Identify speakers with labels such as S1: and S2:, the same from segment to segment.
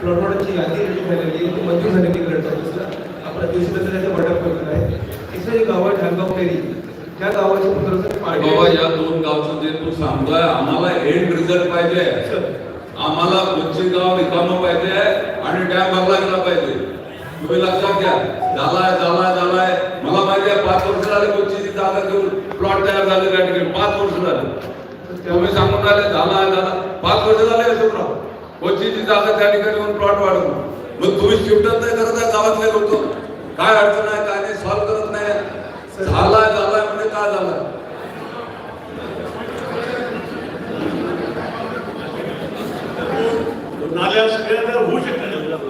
S1: प्लॉटची यादी रिलीज झालेली आहे. मंजूर झालेली ग्रंथ ऑफिसला आपण दिवशी त्याचा वाटप करणार आहे. तिसरं एक गाव आहे ढालगाव फेरी. त्या गावाचे
S2: बाबा या दोन गावचं जे तू सांगतोय आम्हाला एंड रिझल्ट पाहिजे. आम्हाला कोची गाव रिकामं पाहिजे आणि डॅम भरला गेला पाहिजे. तुम्ही लक्षात घ्या. झालाय झालाय झालाय. मला माहिती आहे पाच वर्ष झाले कोचीची जागा घेऊन प्लॉट तयार झाले त्या ठिकाणी. पाच वर्ष झाले. तुम्ही सांगून राहिले झाला झाला. पाच वर्ष झाले अशोकराव. कोचीची जागा त्या ठिकाणी येऊन प्लॉट वाढवून. मग तुम्ही शिफ्टच नाही करत आहे गावातले लोक? काय अडचण आहे काय नाही सॉल्व्ह करत नाही. झालाय झालाय म्हणजे काय
S3: शकतात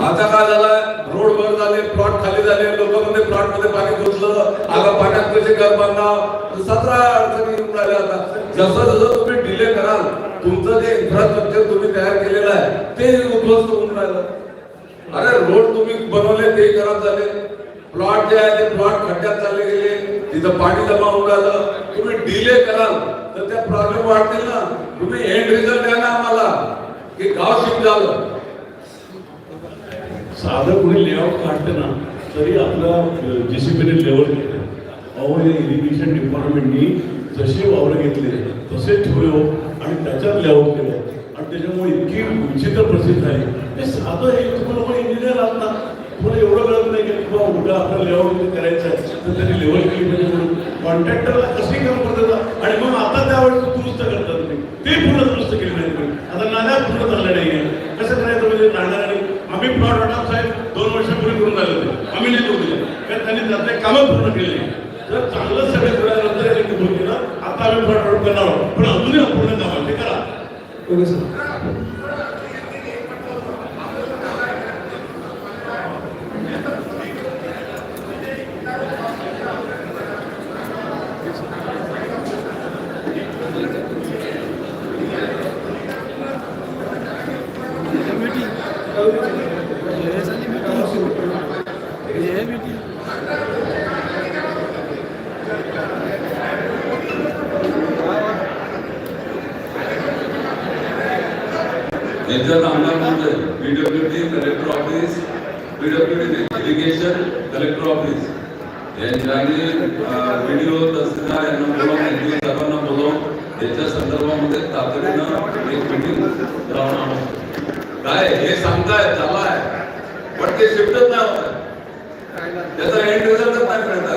S2: आता काय झालाय रोड वर झाले प्लॉट खाली झाले लोक मध्ये प्लॉटमध्ये पाणी घुसलं आगा पाण्यात कसे घर बांधणार? सतरा अडचणी येऊन राहिल्या आता. जसं जसं तुम्ही डिले कराल तुमचं जे इन्फ्रास्ट्रक्चर तुम्ही तयार केलेलं आहे ते उद्ध्वस्त होऊन राहिलं. अरे रोड तुम्ही बनवले ते खराब झाले. प्लॉट जे आहे ते प्लॉट खड्ड्यात चालले गेले. तिथं पाणी जमा होऊन राहिलं. तुम्ही डिले कराल तर त्या प्रॉब्लेम वाढतील ना. तुम्ही एंड रिझल्ट द्या ना आम्हाला की गाव शिफ्ट झालं.
S3: साधं कोणी लेआउट काढते ना तरी आपलं जेसीबीने लेवल केलं अहो हे इरिगेशन डिपार्टमेंटनी जसे वावर घेतले तसे ठेवले हो आणि त्याच्यात लेआउट केलं. आणि त्याच्यामुळे इतकी विचित्र प्रसिद्ध आहे ते साधं हे तुम्हाला मग इंजिनियर आहात ना तुम्हाला एवढं कळत नाही की बाबा उद्या आपलं लेआउट करायचं आहे. तर त्यांनी लेवल केली पाहिजे म्हणून. कॉन्ट्रॅक्टरला कशी काम करतात आणि मग आता त्यावेळेस दुरुस्त करतात तुम्ही ते पूर्ण दुरुस्त केले नाही तुम्ही आता नाल्या पूर्ण झाल्या नाही. कसं करायचं म्हणजे नाण्याने आम्ही प्लॉट वाटप साहेब दोन वर्षापूर्वी करून झाले होते. आम्ही नाही करू दिले. कारण त्यांनी त्यातले कामं पूर्ण केले. तर चांगलं सगळं केल्यानंतर यांनी कबूल केलं आता आम्ही प्लॉट वाटप करणार आहोत पण अजूनही अपूर्ण काम आहे ते करा
S1: ओके सर
S2: याच्यात आमदार म्हणजे PWD collector office PWD irrigation collector office यांनी व्हिडिओ तहसीलदार यांना बोलावून यांनी सर्वांना बोलावून याच्या संदर्भामध्ये तातडीनं एक मीटिंग लावणार आवश्यक काय हे सांगताय चालाय पण ते शिफ्टच नाही होत. त्याचा एंड रिझल्टच नाही मिळत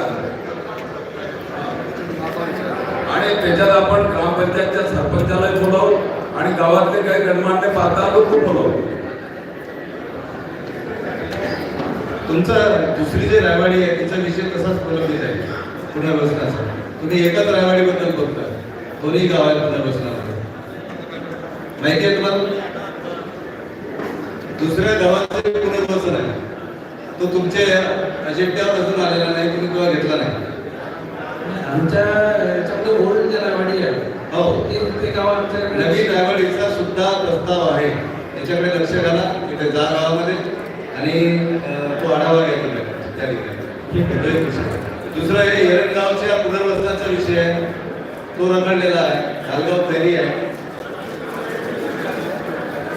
S2: आणि त्याच्यात आपण ग्रामपंचायतच्या सरपंचाला आणि गावातले काही गणमान्य पाहता लोक बोलावू
S4: तुमचा दुसरी जे रायवाडी आहे तिचा विषय तसाच प्रलंबित आहे पुनर्वसनाचा तुम्ही एकाच रायवाडीबद्दल बघता दोन्ही गाव आहेत पुनर्वसनामध्ये माहिती आहे तुम्हाला? दुसऱ्या गावाचे पुनर्वसन आहे तो तुमच्या अजेंड्यावर अजून आलेला नाही तुम्ही तेव्हा घेतला नाही.
S1: आमच्या याच्यामध्ये ओल्ड जे रायवाडी आहे
S4: हो
S1: ते ते गाव आमच्याकडे
S4: नवीन रायवाडीचा सुद्धा प्रस्ताव आहे. त्याच्याकडे लक्ष घाला. तिथे जा गावामध्ये आणि तो आढावा घ्या तुम्ही. त्या ठिकाणी. दुसरा हे येरगावच्या पुनर्वसनाचा विषय आहे. तो रखडलेला आहे. खालगाव फेरी आहे.